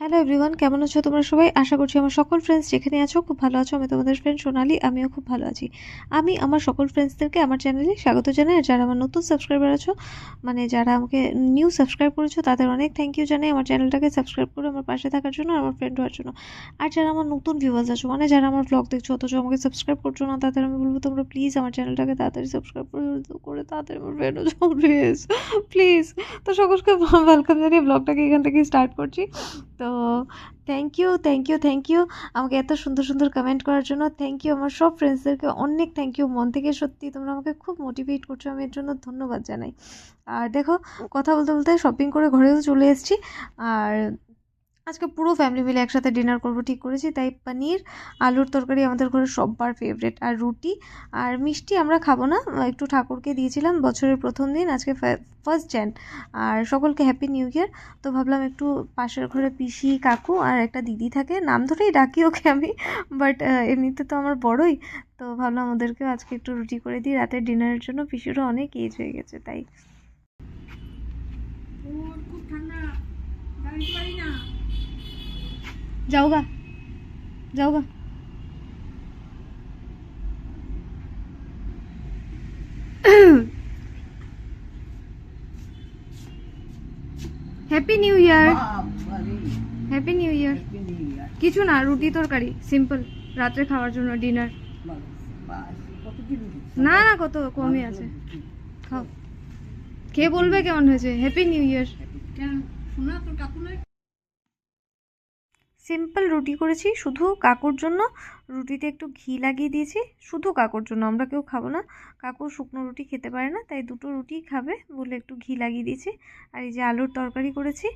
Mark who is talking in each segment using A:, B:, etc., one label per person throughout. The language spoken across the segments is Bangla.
A: হ্যালো এভরিওয়ান কেমন আছো তোমরা সবাই? আশা করছি আমার সকল ফ্রেন্ডস যেখানে আছো খুব ভালো আছো। আমি তোমাদের ফ্রেন্ড সোনালি, আমিও খুব ভালো আছি। আমি আমার সকল ফ্রেন্ডসদেরকে আমার চ্যানেলে স্বাগত জানাই। আর যারা আমার নতুন সাবস্ক্রাইবার আছো মানে যারা আমাকে নিউ সাবস্ক্রাইব করেছ, তাদের অনেক থ্যাংক ইউ জানাই আমার চ্যানেলটাকে সাবস্ক্রাইব করে আমার পাশে থাকার জন্য আমার ফ্রেন্ড হওয়ার জন্য। আর যারা আমার নতুন ভিউয়ার্স আছো মানে যারা আমার ব্লগ দেখছ, অথচ আমাকে সাবস্ক্রাইব করছ না, তাদের আমি বলব, তোমরা প্লিজ আমার চ্যানেলটাকে তাড়াতাড়ি সাবস্ক্রাইব করে তাড়াতাড়ি আমার ফ্রেন্ড হচ্ছে প্লিজ প্লিজ তো সকলকে ওয়েলকাম জানিয়ে ব্লগটাকে এখান থেকে স্টার্ট করছি। তো thank you thank you thank you আমাকে এত সুন্দর সুন্দর কমেন্ট করার জন্য থ্যাংক ইউ আমার সব ফ্রেন্ডসদেরকে অনেক থ্যাংক ইউ মন থেকে সত্যি তোমরা আমাকে খুব মোটিভেট করছ, আমি এর জন্য ধন্যবাদ জানাই। আর দেখো, কথা বলতে বলতে শপিং করে ঘরেও চলে এসেছি। আর আজকে পুরো ফ্যামিলি মিলে একসাথে ডিনার করব, ঠিক করেছি। তাই পনির, আলুর তরকারি আমাদের ঘরে সব্বার ফেভারেট আর রুটি, আর মিষ্টি আমরা খাব না। একটু ঠাকুরকে দিয়েছিলাম বছরের প্রথম দিন, আজকে ফার্স্ট জ্যান আর সকলকে হ্যাপি নিউ ইয়ার তো ভাবলাম একটু পাশের ঘরে পিসি, কাকু আর একটা দিদি থাকে, নাম ধরেই ডাকি ওকে আমি বাট এমনিতে তো আমার বড়ই। তো ভাবলাম ওদেরকেও আজকে একটু রুটি করে দিই। রাতের ডিনারের জন্য পিসিরও অনেক এজ হয়ে গেছে, তাই।
B: খুব ঠান্ডা না।
A: যাও গা happy new year happy new year কিছু না, রুটি তরকারি সিম্পল রাত্রে খাওয়ার জন্য ডিনার না না, কত কমই আছে। খাও। খেয়ে বলবে কেমন হয়েছে? হ্যাপি নিউ ইয়ার সিম্পল রুটি করেছি, শুধু কাকুর জন্য। রুটিতে একটু ঘি লাগিয়ে দিয়েছি, শুধু কাকুর জন্য, আমরা কেউ খাব না। কাকু শুকনো রুটি খেতে পারে না, তাই দুটো রুটি খাবে বলে একটু ঘি লাগিয়ে দিয়েছি। আর এই যে আলুর তরকারি করেছি,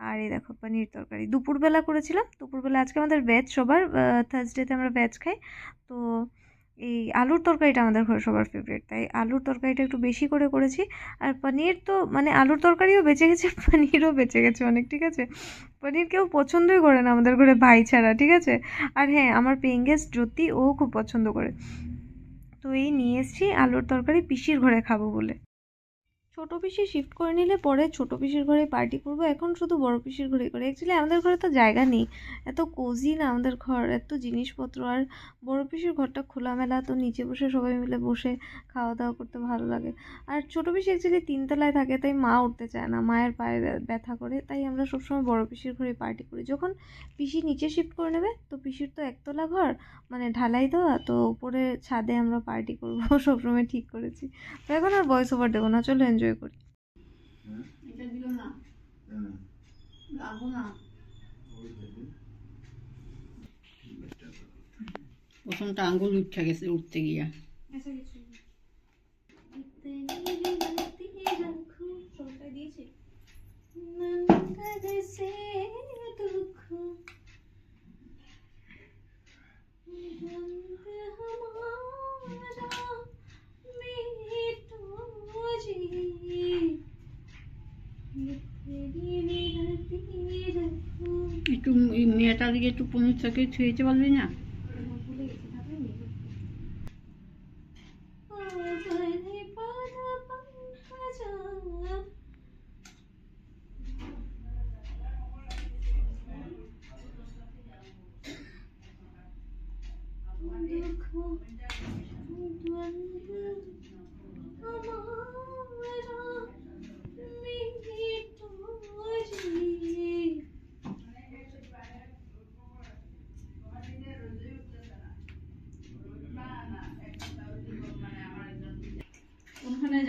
A: আর এই দেখো পনির তরকারি। দুপুরবেলা করেছিলাম, দুপুরবেলা আজকে আমাদের ভেজ সবার থার্সডেতে আমরা ভেজ খাই। তো এই আলুর তরকারিটা আমাদের ঘরে সবার ফেভারিট তাই আলুর তরকারিটা একটু বেশি করে করেছি। আর পনির তো মানে আলুর তরকারিও বেঁচে গেছে, পনিরও বেঁচে গেছে অনেক, ঠিক আছে? পনির কেউ পছন্দই করে না আমাদের ঘরে ভাই ছাড়া, ঠিক আছে? আর হ্যাঁ আমার পেঙ্গেস জ্যোতি, ও খুব পছন্দ করে। তো এই নিয়ে এসছি আলুর তরকারি, পিসির ঘরে খাব বলে। ছোট পিসি শিফট করে নিলে পরে ছোট পিসির ঘরে পার্টি করব। এখন শুধু বড় পিসির ঘরে করে। অ্যাকচুয়ালি আমাদের ঘরে তো জায়গা নেই। এত কোজি না আমাদের ঘর, এত জিনিসপত্র। আর বড় পিসির ঘরটা খোলামেলা, তো নিচে বসে সবাই মিলে বসে খাওয়া দাওয়া করতে ভালো লাগে। আর ছোটো পিসি অ্যাকচুয়ালি তিনতলায় থাকে, তাই মা উঠতে চায় না। মায়ের পায়ে ব্য- ব্যথা করে, তাই আমরা সবসময় বড় পিসির ঘরে পার্টি করি। যখন পিসি নিচে শিফট করে নেবে, তো পিসির তো একতলা ঘর মানে ঢালাই দেওয়া, তো উপরে ছাদে আমরা পার্টি করব। সবসময় ঠিক করেছি। তো এখন আর ভয়েস ওভার দেবো না। চলো এনজয় করি।
B: এটা দিল না। লাগবো না। প্রথমটা আঙ্গুল উঠে গেছে। উঠতে গিয়া মেয়েটার দিকে একটু পনির থেকে ছুঁয়েছে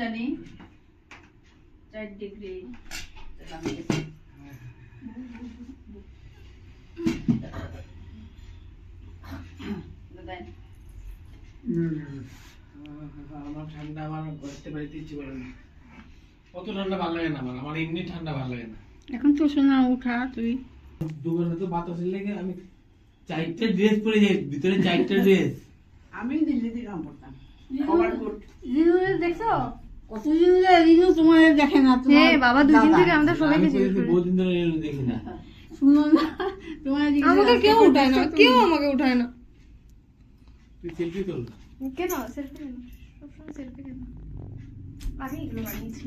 B: জানি। চার ডিগ্রি।
C: আমার ঠান্ডা আমার করতে পারিতে ইচ্ছে করে না। অত ঠান্ডা ভালো লাগে না আমার আমার এমনি ঠান্ডা ভালো লাগে না।
B: এখন তো শোনা উঠা তুই।
C: দুবার তো বাতাসের লেগে আমি চারটে ড্রেস পরে যাই ভিতরে চারটে ড্রেস
B: আমি দিল্লিতে কাম করতাম। দেখছ? কতদিন রিনু তোমার দেখে না
A: হ্যাঁ বাবা দুই দিন থেকে আমাদের সবাইকে
C: আমি
A: জিজ্ঞেস করে।
C: বহুদিন ধরে রেল দেখি না।
B: শুনো না তোমার
A: আমাকে কেউ উঠায় না কেউ আমাকে উঠায় না।
C: তুই সেলফি তোল।
A: কেন? সেলফি কেন? সবসময় সেলফি কেন? আগে এগুলো বানিয়েছি।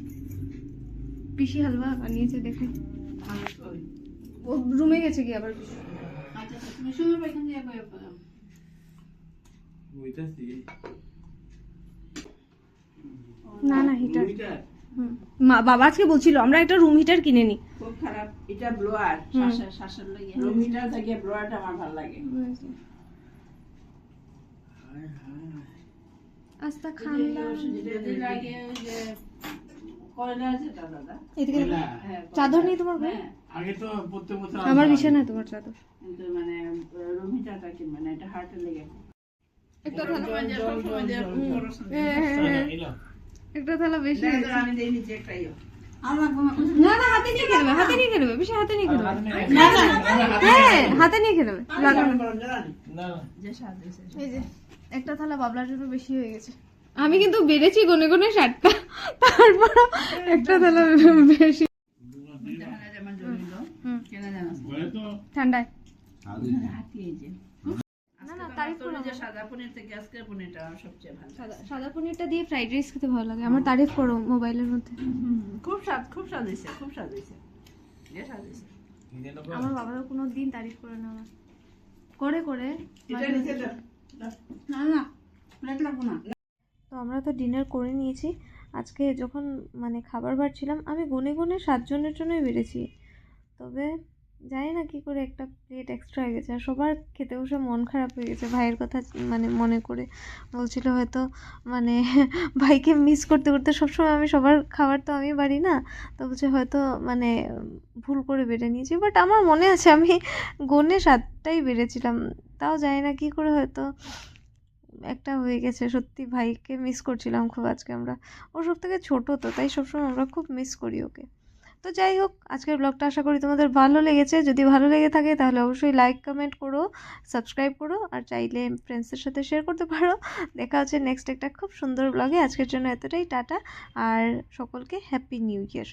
A: পিসি হালুয়া বানিয়েছে দেখে।
D: ও রুমে গেছে কি আবার?
B: আচ্ছা আচ্ছা, তুমি শুনে।
D: না না হিটার মা বাবা আজকে বলছিল আমরা একটা রুম হিটার কিনে নি।
E: খুব খারাপ এটা ব্লোয়ার
B: শ্বাসের শ্বাসের লইয়া
E: রুমিটার থেকে ব্লোয়ারটা আমার ভালো লাগে।
D: আস্তা
E: লাগে যে। কয়লা। হ্যাঁ,
D: চাদর নেই তোমার ঘরে?
E: হ্যাঁ।
C: আগে তো প্রত্যেক বছর
D: আমার। বিছানায় তোমার চাদর।
E: কিন্তু মানে রুমিটাটা কি মানে এটা হার্টের লেগে।
D: একটা একটা থালা বেশি
E: আমি দেই নিচে
D: না না হাতে নিয়ে খেলবে হাতে নিয়ে খেলবে বেশি হাতে নিয়ে খেলবে
C: হাতে নিয়ে
D: হ্যাঁ হাতে খেলবে। এই যে একটা থালা বাবলার জন্য বেশি হয়ে গেছে। আমি কিন্তু বেড়েছি গনে গনে ষাটটা। তারপর একটা থালা বেশি। ঠান্ডায়
E: হাতি এই যে।
D: না না
E: আজকে
D: তারিফ করো
E: যে সাদা পনির থেকে আজকের পনিরটা সবচেয়ে ভালো
D: সাদা সাদা পনিরটা দিয়ে ফ্রাইড রাইস খেতে ভালো লাগে। আমার তারিফ করো মোবাইলের মধ্যে।
E: খুব স্বাদ খুব স্বাদ হয়েছে খুব স্বাদ হয়েছে। স্বাদ হয়েছে।
D: আমার বাবারও কোনো দিন তারিফ করে না আমার করে করে।
B: না না প্লেট লাগবো না।
A: তো আমরা তো ডিনার করে নিয়েছি। আজকে যখন মানে খাবার বাড়ছিলাম আমি গুনে গুনে সাতজনের জন্যই বেড়েছি। তবে জানি না কি করে একটা প্লেট এক্সট্রা হয়ে গেছে। আর সবার খেতে বসে মন খারাপ হয়ে গেছে। ভাইয়ের কথা মানে মনে করে বলছিল হয়তো মানে ভাইকে মিস করতে করতে সবসময় আমি সবার খাবার তো আমি বাড়ি না। তো বলছে হয়তো মানে ভুল করে বেড়ে নিয়েছি। বাট আমার মনে আছে আমি গুনে সাতটাই বেড়েছিলাম। তাও জানি না কি করে হয়তো একটা হয়ে গেছে। সত্যি ভাইকে মিস করছিলাম খুব আজকে আমরা। ও সব থেকে ছোটো তো, তাই সবসময় আমরা খুব মিস করি ওকে। তো যাই হোক, আজকের ব্লগটা আশা করি তোমাদের ভালো লেগেছে। যদি ভালো লেগে থাকে তাহলে অবশ্যই লাইক কমেন্ট করো সাবস্ক্রাইব করো আর চাইলে ফ্রেন্ডসদের সাথে শেয়ার করতে পারো। দেখা হচ্ছে নেক্সট একটা খুব সুন্দর ব্লগে আজকের জন্য এতটাই, টাটা। আর সকলকে হ্যাপি নিউ ইয়ার